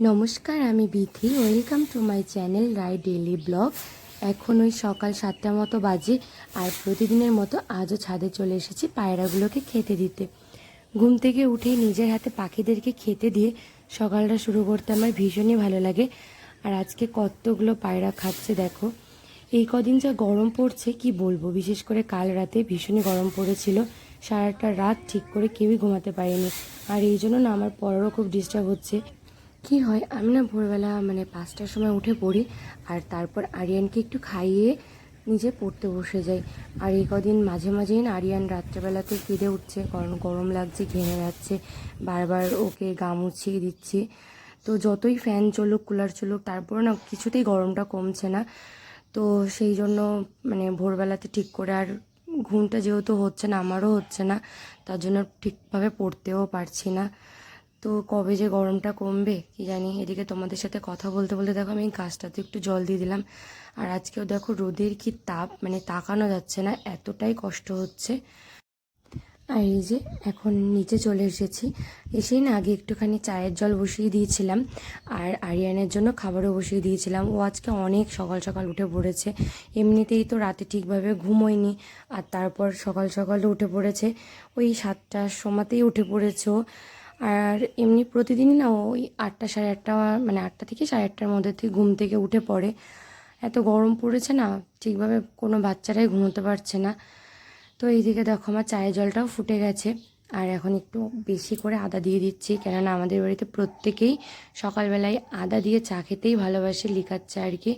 নমস্কার, আমি Bithi. Welcome to my channel Rai daily blog এখন ওই সকাল সাতটার মতো বাজে, আর প্রতিদিনের মতো আজও ছাদে চলে এসেছি পায়রাগুলোকে খেতে দিতে। ঘুম থেকে উঠেই নিজের হাতে পাখিদেরকে খেতে দিয়ে সকালটা শুরু করতে আমার ভীষণই ভালো লাগে। আর আজকে কতগুলো পায়রা খাচ্ছে দেখো। এই কদিন যা গরম পড়ছে, কি বলব? বিশেষ করে কাল রাতে ভীষণই গরম পড়েছিল। সারাটা রাত ঠিক করে কেউই ঘুমাতে পারেনি। আর এই জন্য না আমার পরেরও খুব ডিস্টার্ব হচ্ছে। কি হয়, আমি না ভোরবেলা মানে পাঁচটার সময় উঠে পড়ি আর তারপর আরিয়ানকে একটু খাইয়ে নিজে পড়তে বসে যাই। আর এই কদিন মাঝে মাঝেই না আরিয়ান রাত্রেবেলাতে কেঁদে উঠছে, কারণ গরম লাগছে, ঘেমে যাচ্ছে, বারবার ওকে গা মুছিয়ে দিচ্ছি। তো যতই ফ্যান চলুক, কুলার চলুক তারপরে না কিছুতেই গরমটা কমছে না। তো সেই জন্য মানে ভোরবেলাতে ঠিক করে আর ঘুমটা যেহেতু হচ্ছে না, আমারও হচ্ছে না, তার জন্য ঠিকভাবে পড়তেও পারছি না। তো কবে যে গরমটা কমবে, কি জানি, এদিকে তোমাদের সাথে কথা বলতে বলতে দেখো আমি গাছটাতে একটু জল দিয়ে দিলাম। আর আজকেও দেখো রোদের কি তাপ মানে তাকানো যাচ্ছে না, এতটাই কষ্ট হচ্ছে। আর এই যে এখন নিচে চলে এসেছি। এসেই না আগে একটুখানি চায়ের জল বসিয়ে দিয়েছিলাম, আর আরিয়ানের জন্য খাবারও বসিয়ে দিয়েছিলাম। ও আজকে অনেক সকাল সকাল উঠে পড়েছে। এমনিতেই তো রাতে ঠিকভাবে ঘুমোয়নি, আর তারপর সকাল সকাল উঠে পড়েছে। ওই সাতটার সময়তেই উঠে পড়েছে ও। আর এমনি প্রতিদিনই না ওই আটটা সাড়ে আটটা মানে আটটা থেকে সাড়ে আটটার মধ্যে থেকে ঘুম থেকে উঠে পড়ে। এত গরম পড়েছে না, ঠিকভাবে কোনো বাচ্চারাই ঘুমোতে পারছে না। তো এইদিকে দেখো আমার চায়ের জলটাও ফুটে গেছে, আর এখন একটু বেশি করে আদা দিয়ে দিচ্ছি। কেননা আমাদের বাড়িতে প্রত্যেকেই সকালবেলায় আদা দিয়ে চা খেতেই ভালোবাসে লিকার চা আর কি।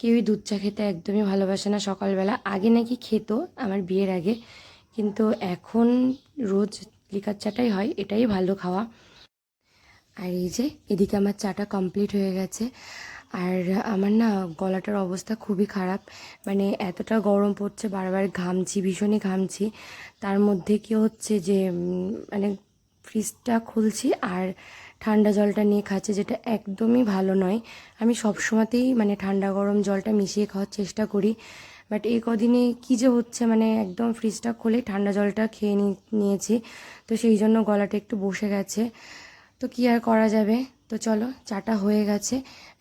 কেউই দুধ চা খেতে একদমই ভালোবাসে না সকালবেলা। আগে নাকি খেত আমার বিয়ের আগে, কিন্তু এখন রোজ লিকার চাটাই হয়, এটাই ভালো খাওয়া। আর এই যে, এদিকে আমার চাটা কমপ্লিট হয়ে গেছে। আর আমার না গলাটার অবস্থা খুবই খারাপ। মানে এতটা গরম পড়ছে, বারবার ঘামছি, ভীষণই ঘামছি। তার মধ্যে কি হচ্ছে যে মানে ফ্রিজটা খুলছি আর ঠান্ডা জলটা নিয়ে খাচ্ছি, যেটা একদমই ভালো নয়। আমি সব সময়তেই মানে ঠান্ডা গরম জলটা মিশিয়ে খাওয়ার চেষ্টা করি। বাট এই কদিনে কী যে হচ্ছে মানে একদম ফ্রিজটা খুলে ঠান্ডা জলটা খেয়ে নিয়েছি। তো সেই জন্য গলাটা একটু বসে গেছে। তো কি আর করা যাবে? তো চলো, চাটা হয়ে গেছে।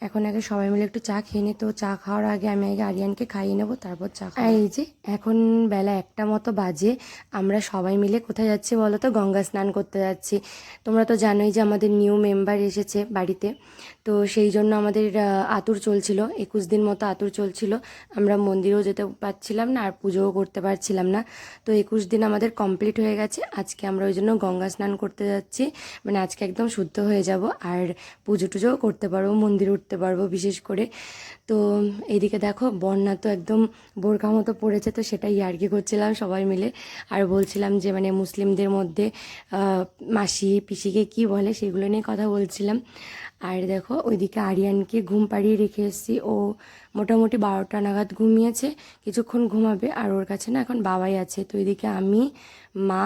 এখন আগে সবাই মিলে একটু চা খেয়ে নিই তো চা খাওয়ার আগে আমি আগে আরিয়ানকে খাইয়ে নেব, তারপর চা এই যে, এখন বেলা একটা মতো বাজে। আমরা সবাই মিলে কোথায় যাচ্ছি বলো তো? গঙ্গা স্নান করতে যাচ্ছি। তোমরা তো জানোই যে আমাদের নিউ মেম্বার এসেছে বাড়িতে। তো সেই জন্য আমাদের আতুর চলছিল। একুশ দিন মতো আতুর চলছিল। আমরা মন্দিরেও যেতে পারছিলাম না, আর পুজোও করতে পারছিলাম না। তো একুশ দিন আমাদের কমপ্লিট হয়ে গেছে। আজকে আমরা ওই জন্য গঙ্গা স্নান করতে যাচ্ছি। মানে আজকে একদম শুদ্ধ হয়ে যাব, আর পুজো টুজোও করতে পারব, মন্দিরে উঠতে পারব বিশেষ করে। তো এইদিকে দেখো, বন্যা তো একদম বোরকা মতো পড়েছে, তো সেটাই ইয়ার্কি করছিলাম সবাই মিলে। আর বলছিলাম যে মানে মুসলিমদের মধ্যে মাসি, পিসিকে কি বলে সেগুলো নিয়ে কথা বলছিলাম। আর দেখো ওইদিকে আরিয়ানকে ঘুম পাড়িয়ে রেখে এসেছি। ও মোটামুটি বারোটা নাগাদ ঘুমিয়েছে, কিছুক্ষণ ঘুমাবে, আর ওর কাছে না এখন বাবাই আছে। তো ওইদিকে আমি, মা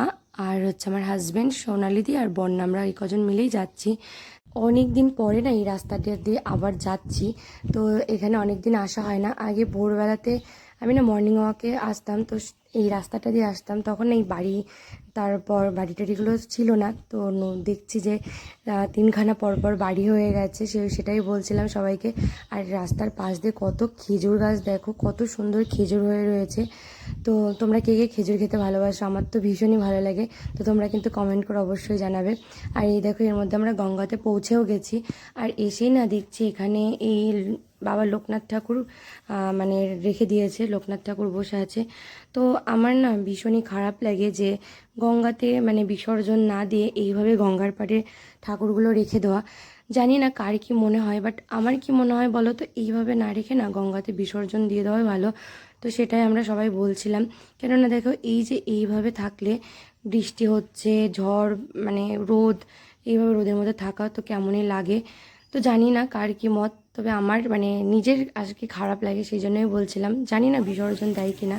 আর হচ্ছে আমার হাজব্যান্ড সোনালিদি আর বন্যা, আমরা এই কজন মিলেই যাচ্ছি। অনেক দিন পরে না এই রাস্তাটা দিয়ে আবার যাচ্ছি। তো এখানে অনেক দিন আসা হয় না। আগে ভোরবেলাতে আমি না মর্নিং ওয়াকে আসতাম। তো এই রাস্তাটা দিয়ে আসতাম, তখন এই বাড়ি, তারপর বাড়ি টাড়িগুলো ছিল না। তো দেখছি যে তিনখানা পরপর বাড়ি হয়ে গেছে, সে, সেটাই বলছিলাম সবাইকে। আর রাস্তার পাশ দিয়ে কত খেজুর গাছ দেখো, কত সুন্দর খেজুর হয়ে রয়েছে। তো তোমরা কে কে খেজুর খেতে ভালোবাসো? আমার তো ভীষণই ভালো লাগে, তো তোমরা কিন্তু কমেন্ট করে অবশ্যই জানাবে। আর এই দেখো, এর মধ্যে আমরা গঙ্গাতে পৌঁছেও গেছি। আর এসেই না দেখছি এখানে এই বাবা লোকনাথ ঠাকুর মানে রেখে দিয়েছে, লোকনাথ ঠাকুর বসে আছে। তো আমার না ভীষণই খারাপ লাগে যে গঙ্গাতে মানে বিসর্জন না দিয়ে এইভাবে গঙ্গার পাড়ে ঠাকুরগুলো রেখে দেওয়া। জানি না কার কি মনে হয় বাট আমার কি মনে হয় বলো তো, এইভাবে না রেখে না গঙ্গাতে বিসর্জন দিয়ে দেওয়াই ভালো। তো সেটাই আমরা সবাই বলছিলাম। কেননা দেখো, এই যে এইভাবে থাকলে বৃষ্টি হচ্ছে, ঝড় মানে রোদ, এইভাবে রোদের মধ্যে থাকা তো কেমনই লাগে। তো জানি না কার কি মত, তবে আমার মানে নিজের আজকে খারাপ লাগে সেই জন্যই বলছিলাম। জানি না বিসর্জন দেয় কি না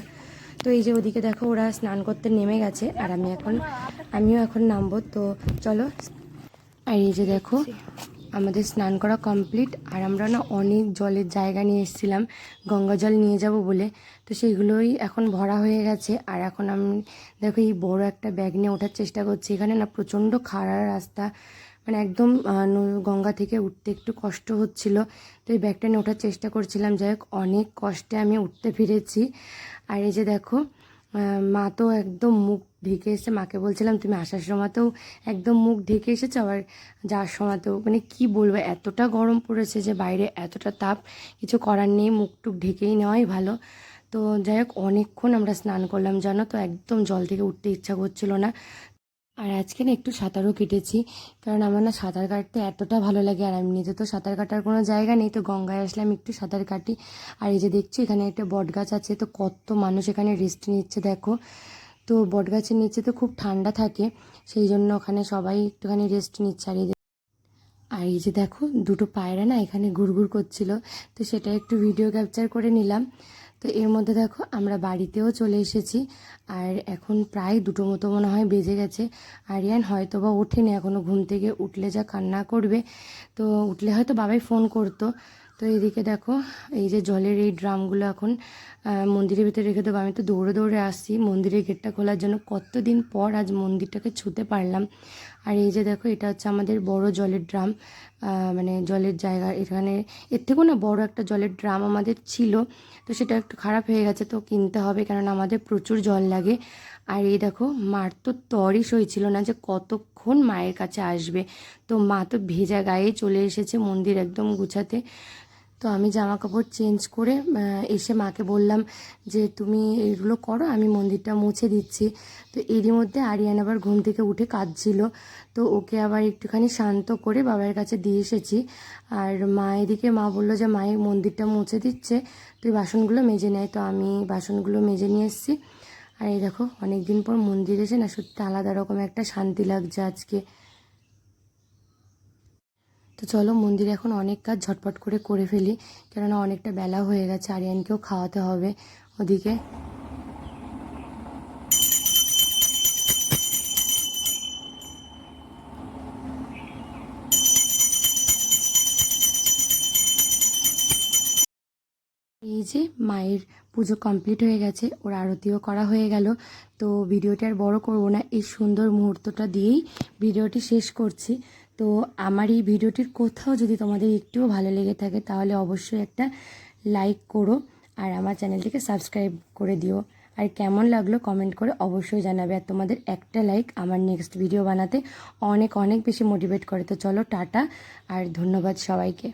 তো এই যে ওদিকে দেখো ওরা স্নান করতে নেমে গেছে, আর আমি এখন, আমিও এখন নামবো, তো চলো। আর এই যে দেখো, আমাদের স্নান করা কমপ্লিট, আর আমরা না অনেক জলের জায়গা নিয়ে এসেছিলাম, গঙ্গা জল নিয়ে যাব বলে। তো সেইগুলোই এখন ভরা হয়ে গেছে, আর এখন আমি দেখো এই বড় একটা ব্যাগ নিয়ে ওঠার চেষ্টা করছি। এখানে না প্রচণ্ড খাড়া রাস্তা মানে একদম গঙ্গা থেকে উঠতে একটু কষ্ট হচ্ছিল। তো এই ব্যাগটা নিয়ে ওঠার চেষ্টা করছিলাম। যাই হোক, অনেক কষ্টে আমি উঠতে ফিরেছি আর এই যে দেখো মা তো একদম মুখ ঢেকে এসে, মাকে বলছিলাম, তুমি আসার সময়তেও একদম মুখ ঢেকে এসেছ, আবার যাওয়ার সময়তেও। মানে কি বলব, এতটা গরম পড়েছে যে বাইরে এতটা তাপ, কিছু করার নেই, মুখ টুক ঢেকেই নেওয়াই ভালো। তো যাই হোক, অনেকক্ষণ আমরা স্নান করলাম, জানো তো, একদম জল থেকে উঠতে ইচ্ছা করছিল না। আর আজকে না একটু সাঁতারও কেটেছি, কারণ আমার না সাঁতার কাটতে এতটা ভালো লাগে আর এমনিতে তো সাঁতার কাটার কোনো জায়গা নেই, তো গঙ্গায় আসলাম একটু সাঁতার কাটি। আর এই যে দেখছি এখানে একটা বট গাছ আছে, তো কত মানুষ এখানে রেস্ট নিচ্ছে দেখো। তো বট গাছের নিচে তো খুব ঠান্ডা থাকে, সেই জন্য ওখানে সবাই একটুখানি রেস্ট নিচ্ছে। আর এই আর এই যে দেখো, দুটো পায়রা না এখানে ঘুরঘুর করছিল, তো সেটা একটু ভিডিও ক্যাপচার করে নিলাম। তো এর মধ্যে দেখো, আমরা বাড়িতেও চলে এসেছি। আর এখন প্রায় দুটো মতো মনে হয় বেজে গেছে। আরিয়ান হয়তো বা ওঠেনি এখনও ঘুম থেকে উঠলে যা কান্না করবে। তো উঠলে হয়তো বাবাই ফোন করতো। তো এইদিকে দেখো, এই যে জলের এই ড্রামগুলো এখন মন্দিরের ভিতরে রেখে দেবো। আমি তো দৌড়ে দৌড়ে আসছি। মন্দিরের গেটটা খোলার জন্য কতদিন পর আজ মন্দিরটাকে ছুতে পারলাম। আর এই যে দেখো, এটা হচ্ছে আমাদের বড় জলের ড্রাম। মানে জলের জায়গা এখানে। এর থেকেও না বড় একটা জলের ড্রাম আমাদের ছিল। তো সেটা একটু খারাপ হয়ে গেছে, তো কিনতে হবে কারণ আমাদের প্রচুর জল লাগে। আর এই দেখো, মার তো তরই সইছিল না যে কতক্ষণ মায়ের কাছে আসবে। তো মা তো ভেজা গায়ে চলে এসেছে মন্দির একদম গুছাতে। তো আমি জামা কাপড় চেঞ্জ করে এসে মাকে বললাম যে, তুমি এইগুলো করো, আমি মন্দিরটা মুছে দিচ্ছি। তো এরই মধ্যে আরিয়ান আবার ঘুম থেকে উঠে কাঁদছিল। তো ওকে আবার একটুখানি শান্ত করে বাবার কাছে দিয়ে এসেছি। আর মা এদিকে, মা বলল যে মায়ের মন্দিরটা মুছে দিচ্ছে, তুই বাসনগুলো মেজে নেয় তো আমি বাসনগুলো মেজে নিয়ে এসেছি। আর এই দেখো অনেক দিন পর মন্দির এসে না সত্যি আলাদা রকম একটা শান্তি লাগছে আজকে। তো চলো মন্দিরে এখন অনেক কাজ ঝটপট করে করে ফেলি, কেননা অনেকটা বেলা হয়ে গেছে, আরিয়ানকেও খাওয়াতে হবে ওদিকে। এই যে মায়ের পুজো কমপ্লিট হয়ে গেছে, ওর আরতিও করা হয়ে গেল। তো ভিডিওটি আর বড় করব না, এই সুন্দর মুহূর্তটা দিয়েই ভিডিওটি শেষ করছি। তো আমার এই ভিডিওটির কোথাও যদি তোমাদের একটুও ভালো লেগে থাকে, তাহলে অবশ্যই একটা লাইক করো আর আমার চ্যানেলটিকে সাবস্ক্রাইব করে দিও। আর কেমন লাগল কমেন্ট করে অবশ্যই জানাবে। আর তোমাদের একটা লাইক আমার নেক্সট ভিডিও বানাতে অনেক অনেক বেশি মোটিভেট করে। তো চলো টাটা, আর ধন্যবাদ সবাইকে।